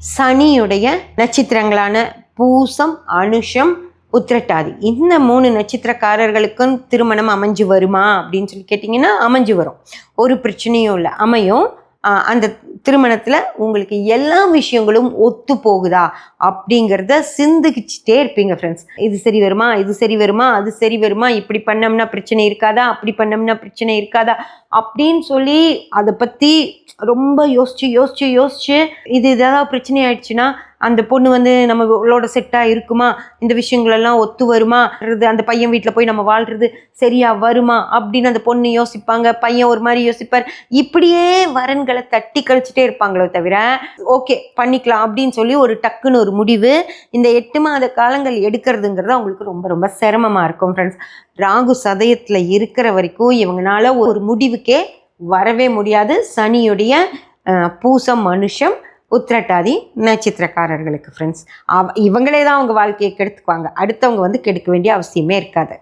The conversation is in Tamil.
சனியுடைய நட்சத்திரங்களான பூசம் அனுஷம் உத்திரட்டாதி. இந்த மூணு நட்சத்திரக்காரர்களுக்கும் திருமணம் அமைஞ்சு வருமா அப்படின்னு சொல்லி கேட்டிங்கன்னா அமைஞ்சு வரும். ஒரு பிரச்சனையும் இல்லை அமையும். அந்த திருமணத்தில் உங்களுக்கு எல்லா விஷயங்களும் ஒத்து போகுதா அப்படிங்கிறத சிந்திச்சுட்டே இருப்பீங்க ஃப்ரெண்ட்ஸ் இது சரி வருமா? இது சரி வருமா? அது சரி வருமா? இப்படி பண்ணோம்னா பிரச்சனை இருக்காதா? அப்படி பண்ணோம்னா பிரச்சனை இருக்காதா? அப்படின்னு சொல்லி அதை பற்றி ரொம்ப யோசிச்சு யோசிச்சு யோசிச்சு இது ஏதாவது பிரச்சனை ஆயிடுச்சுன்னா அந்த பொண்ணு வந்து நம்ம நம்மளோட செட்டாக இருக்குமா? இந்த விஷயங்களெல்லாம் ஒத்து வருமா? அந்த பையன் வீட்டில் போய் நம்ம வாழ்கிறது சரியா வருமா? அப்படின்னு அந்த பொண்ணு யோசிப்பாங்க. பையன் ஒரு மாதிரி யோசிப்பார். இப்படியே வரன்களை தட்டி கழிச்சிட்டே இருப்பாங்களோ தவிர ஓகே பண்ணிக்கலாம் அப்படின்னு சொல்லி ஒரு டக்குன்னு ஒரு முடிவு இந்த எட்டு மாத காலங்கள் எடுக்கிறதுங்கிறது அவங்களுக்கு ரொம்ப ரொம்ப சிரமமாக இருக்கும் ஃப்ரெண்ட்ஸ் ராகு சதயத்தில் இருக்கிற வரைக்கும் இவங்களால ஒரு முடிவுக்கே வரவே முடியாது. சனியுடைய பூசம் மனுஷம் உத்திரட்டாதி நட்சத்திரக்காரர்களுக்கு ஃப்ரெண்ட்ஸ் அவ இவங்களே தான் அவங்க வாழ்க்கையை கெடுத்துக்குவாங்க. அடுத்தவங்க வந்து கெடுக்க வேண்டிய அவசியமே இருக்காது.